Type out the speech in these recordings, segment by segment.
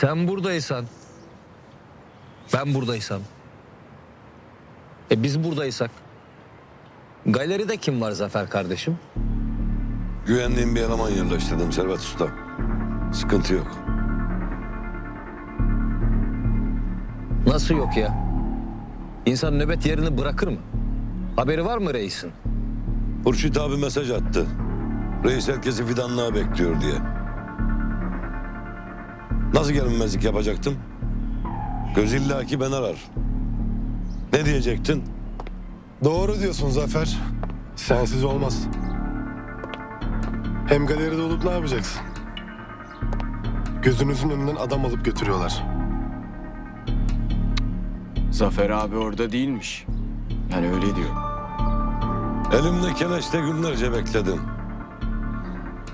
Sen buradaysan, ben buradaysam, e biz buradaysak, galeride kim var Zafer kardeşim? Güvendiğim bir eleman yerleştirdim Servet Usta. Sıkıntı yok. Nasıl yok ya? İnsan nöbet yerini bırakır mı? Haberi var mı reisin? Hurşit abi mesaj attı. Reis herkesi fidanlığa bekliyor diye. Nasıl gelmemezlik yapacaktım? Göz illaki ben arar. Ne diyecektin? Doğru diyorsun Zafer. Sensiz olmaz. Hem galeride olup ne yapacaksın? Gözünüzün önünden adam alıp götürüyorlar. Zafer abi orada değilmiş. Yani öyle diyor. Elimde keleşte günlerce bekledim.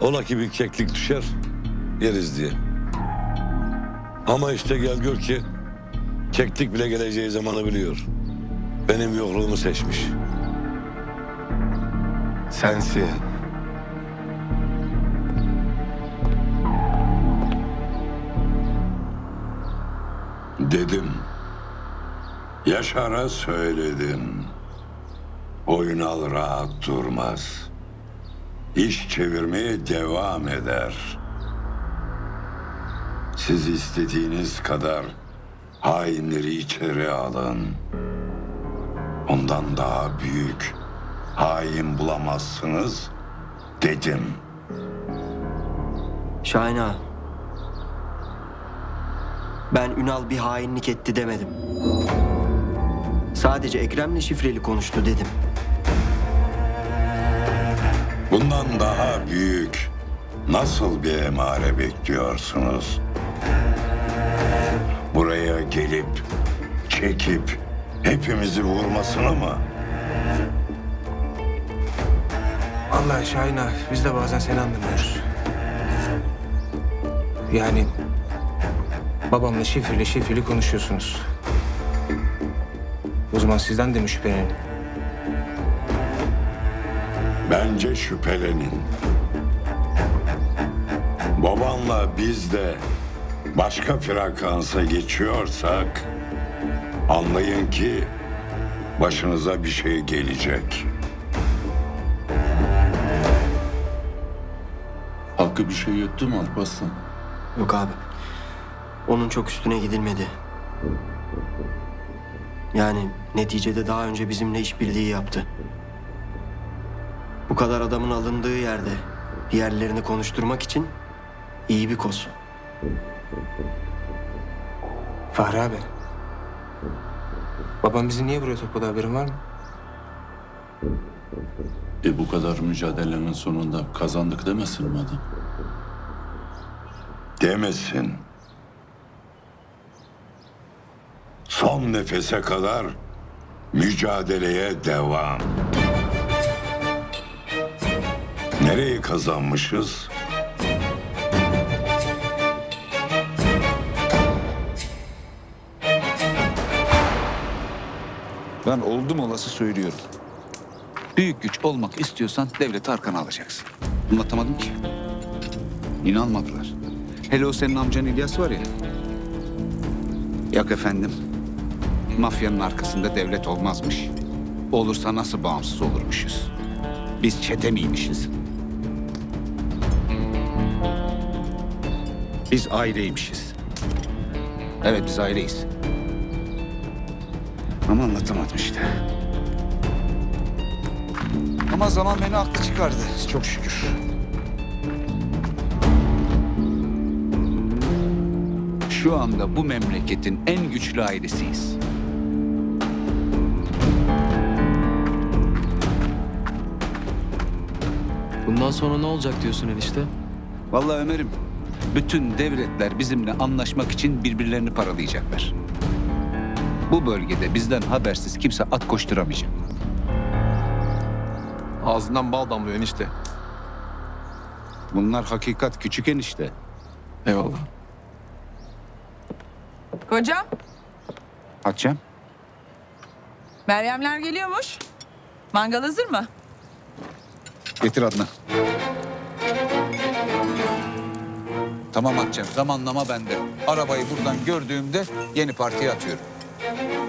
Ola ki bir keklik düşer, yeriz diye. Ama işte gel gör ki keklik bile geleceği zamanı biliyor. Benim yokluğumu seçmiş. Sensin. Dedim. Yaşar'a söyledim. Oynal rahat durmaz. İş çevirmeye devam eder. Siz istediğiniz kadar hainleri içeri alın. Ondan daha büyük hain bulamazsınız dedim. Şahin ağa. Ben Ünal bir hainlik etti demedim. Sadece Ekrem'le şifreli konuştu dedim. Bundan daha büyük nasıl bir emare bekliyorsunuz? Buraya gelip, çekip hepimizi vurmasını mı? Vallahi Şahin biz de bazen seni anlamıyoruz. Yani babamla şifreli şifreli konuşuyorsunuz. O zaman sizden de mi şüphelenin? Bence şüphelenin. Babanla biz de başka frekansa geçiyorsak anlayın ki başınıza bir şey gelecek. Hakkı bir şey yuttu mu Alparslan? Yok abi. Onun çok üstüne gidilmedi. Yani neticede daha önce bizimle işbirliği yaptı. Bu kadar adamın alındığı yerde diğerlerini konuşturmak için iyi bir koz. Fahri abi. Babam bizi niye buraya topladı haberin var mı? E bu kadar mücadelenin sonunda kazandık demesin mi adam? Demesin. Son nefese kadar mücadeleye devam. Nereyi kazanmışız? Ben oldum olası söylüyorum. Büyük güç olmak istiyorsan devleti arkana alacaksın. Anlatamadım ki. İnanmadılar. Hele o senin amcan İlyas var ya. Yok efendim. Mafyanın arkasında devlet olmazmış. Olursa nasıl bağımsız olurmuşuz? Biz çete miymişiz? Biz aileymişiz. Evet biz aileyiz. Ama anlatamadım işte. Ama zaman beni haklı çıkardı çok şükür. Şu anda bu memleketin en güçlü ailesiyiz. Bundan sonra ne olacak diyorsun enişte? Vallahi Ömer'im, bütün devletler bizimle anlaşmak için birbirlerini paralayacaklar. Bu bölgede bizden habersiz kimse at koşturamayacak. Ağzından bal damlıyor enişte. Bunlar hakikat küçük enişte. Eyvallah. Kocam, Hatice'm, Meryemler geliyormuş. Mangal hazır mı? getir Adnan. Tamam Akçem zamanlama bende. Arabayı buradan gördüğümde yeni partiye atıyorum. Thank you.